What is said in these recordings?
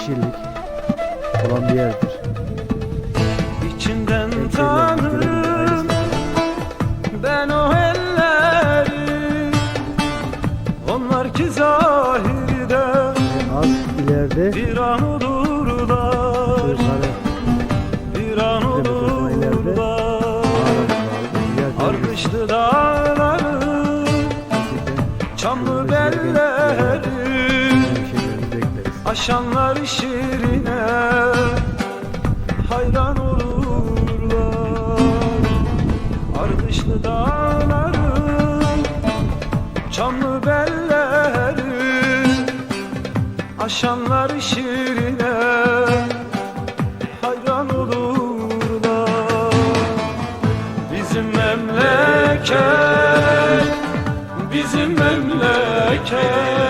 yeşillik olan bir yerdir. İçinden tanırım ben o elleri Onlar ki zahirde Az ileride bir an olurlar yukarı Bir an olurlar Ardışlı dağları Çamlı belleri. Aşanlar şirine hayran olurlar. Ardışlı dağları Çamlı belleri Aşanlar şirine hayran olurlar. Bizim memleket Bizim memleket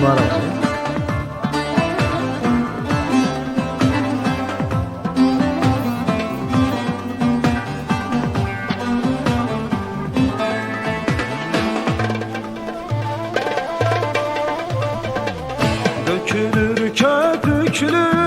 numara var. Yani. Dökülür köpüklü